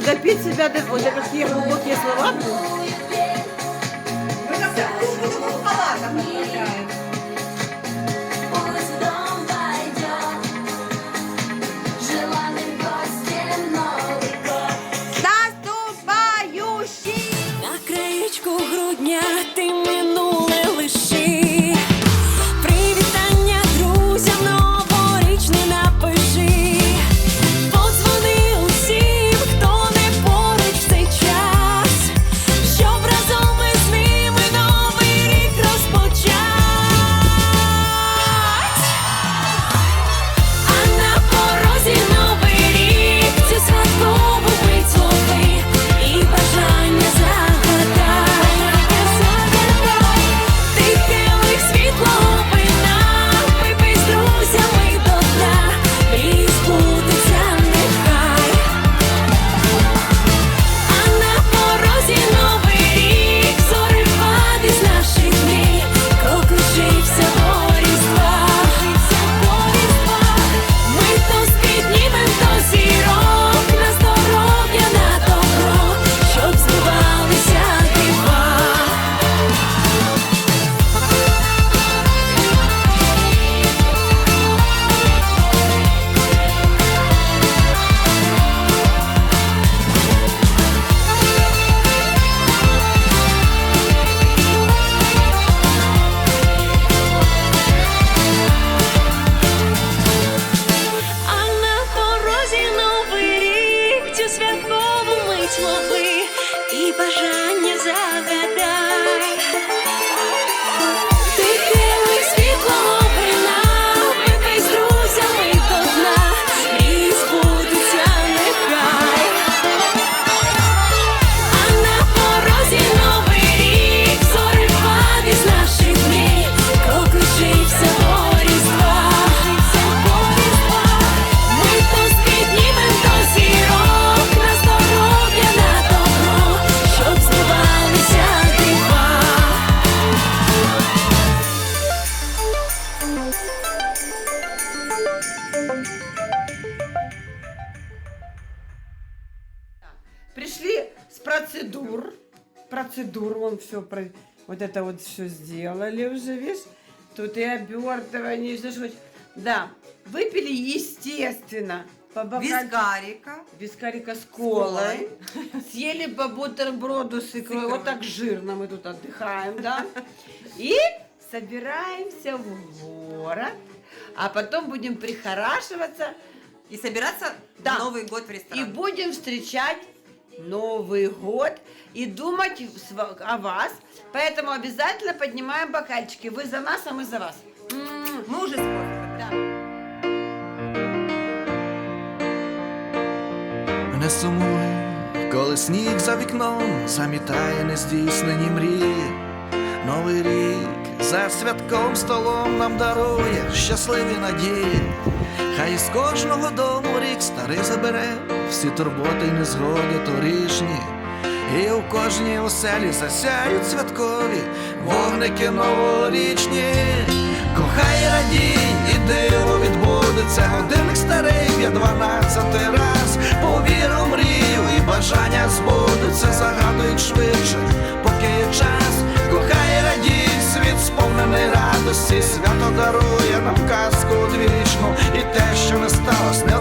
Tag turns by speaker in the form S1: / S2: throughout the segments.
S1: допить
S2: себя до... вот да какие глубокие слова.
S1: Целую дверь, пусть
S2: Вон все, про... вот это вот все сделали уже, видишь? Тут и обертывание, и что хоть- Да, выпили, естественно, по бокаль-
S3: Вискарика.
S2: Вискарика с колой. Съели по бутерброду с икрой. Вот так жирно мы тут отдыхаем, да? И собираемся в город. А потом будем прихорашиваться
S3: И собираться
S2: Да.
S3: в Новый год в
S2: и
S3: ресторан.
S2: будем встречать Новый год и думать с ва- о вас. Поэтому обязательно поднимаем бокальчики. Вы за нас, а мы за вас. М,
S3: Мы уже с кофе.
S2: да.
S4: Не сумуй, коли сніг за вікном замітає нездійснені мрії. Новий рік за святком столом нам дарує щасливі надії. Хай із кожного дому рік старий забере всі турботи й незгоди торішні, і у кожній оселі засяють святкові вогники новорічні, кохай радій, і диво відбудеться, годинник старий я дванадцятий раз, повіру мрію, і бажання збудуться, загадують швидше, поки є час, кохай радій, світ сповнений радості,
S5: свято дарує нам казку одвічну, і те, що не сталося, не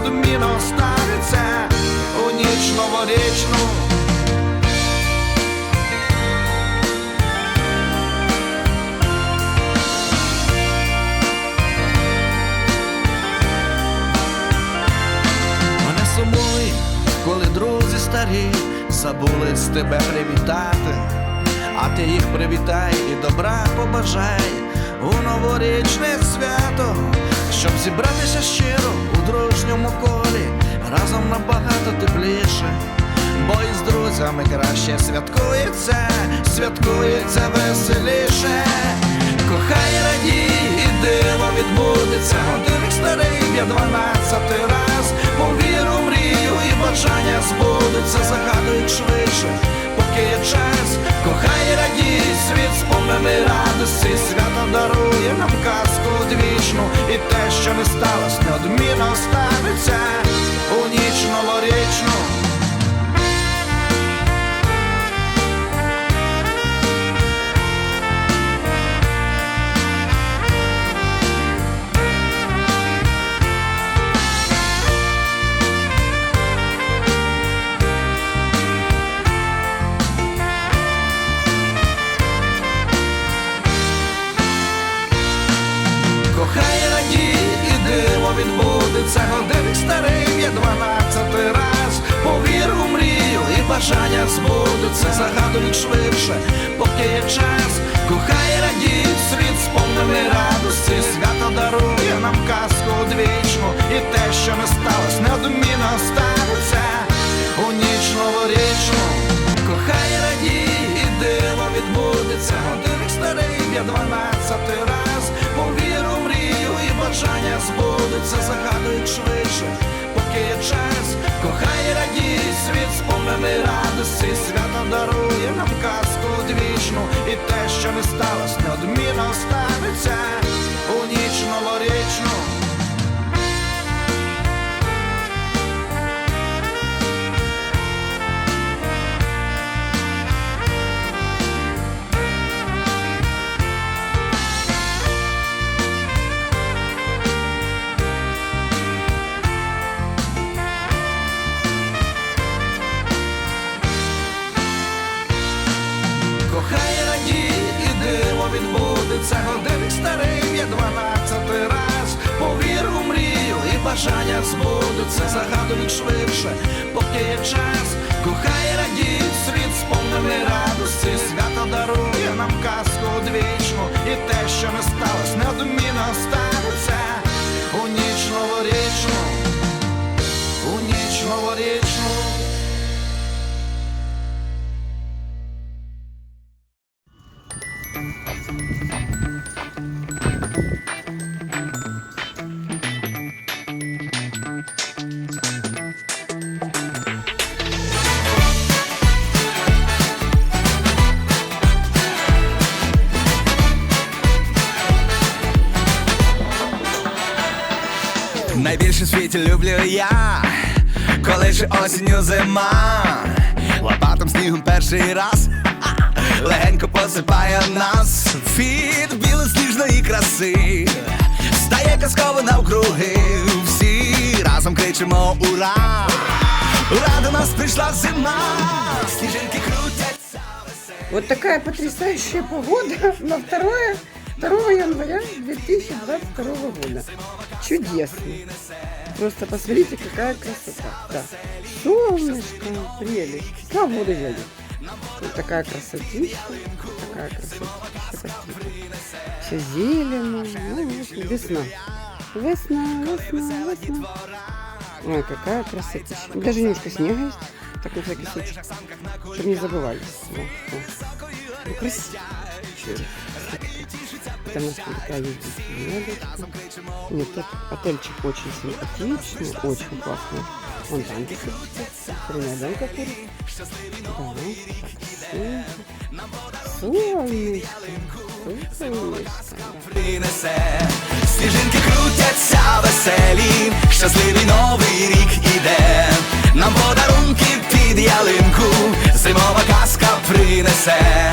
S5: забули з тебе привітати, а ти їх привітай і добра побажай у новорічне свято, щоб зібратися щиро у дружньому колі, разом набагато тепліше, бо із друзями краще святкується, святкується веселіше. Кохай радій і диво відбудеться, годинник старий б'є дванадцятий раз, бажання збудуться, загадують швидше, поки є час, кохай радій, світ сповнений радості, свято дарує нам казку двічну, і те, що не сталося, неодмінно станеться у ніч новорічну. Бажання збудуться, загадують швидше, поки є час. Кохай радій, світ сповнений радості, свято дарує нам казку одвічну, і те, що не сталося, неодмінно станеться у ніч новорічну. Кохай радій і диво відбудеться, годинник старий є дванадцятий раз. Повір у мрію і бажання збудуться, загадують швидше, поки є час. Радості, свято дарує нам казку двічну. І те, що не сталося, відбудеться, годинник старий є дванадцятий раз. Повір у мрію і бажання збудуться, загадують швидше, поки є час. Кохай радій, світ сповнений радості, свято дарує нам казку одвічну, і те, що не сталося, неодмінно станеться
S6: Найбільше в світі люблю я, коли ж осінню зима, лопатом снігом перший раз, легенько посипає нас. Від білосніжної краси, стає казково навкруги, всі разом кричимо ура! Ура, до нас прийшла зима, сніжинки крутяться.
S2: Вот такая потрясающая погода на 2, 2 января 2022 года. Чудесно. Просто посмотрите, какая красота. Да. Солнышко, прелесть. Погода едет. Вот такая красотища. Такая красотища. Посмотрите. Все зелено. Ну, вот весна. Весна, весна, весна. Ой, какая красотища. Даже немножко снега есть. Так на всякий случай. Чтобы не забывали. Да, да. Ну, красиво. Чё? Это у нас тут такая есть беседочка. Нет, тут отельчик очень симпатичный, очень классный. Вон там Гренаденка курит. Да, так, солнышко. Солнышко, да.
S6: принесе, сніжинки крутяться веселі, щасливий новий рік іде, нам подарунки під ялинку, зимова казка принесе.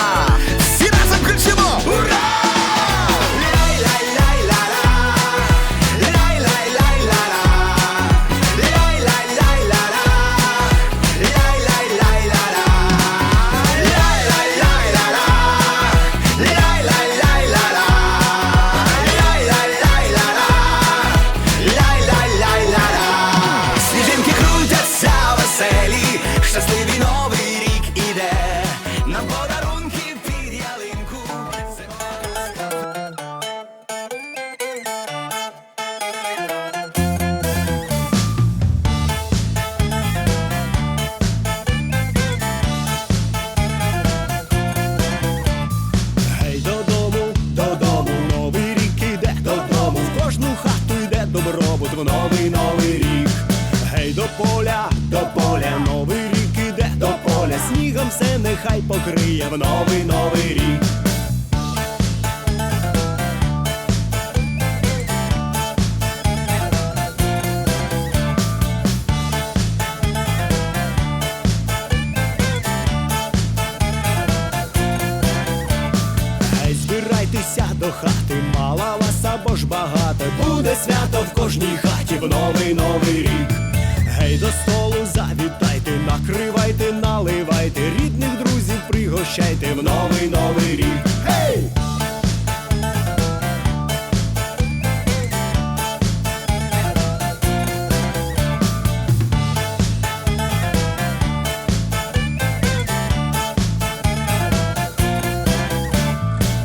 S7: В новий новий рік. Гей!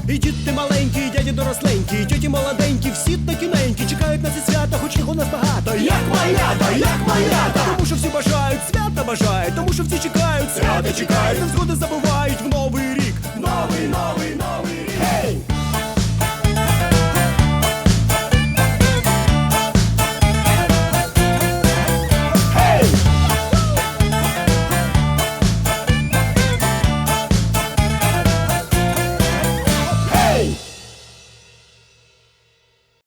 S7: І діти маленькі, дяді доросленькі, і молоденькі, всі такі ненькі, чекають на ці свята, хоч їх у нас багато. Як малята, як малята, тому що всі бажають, свята бажають, тому що всі чекають, свята чекають, невзгоди забувають, в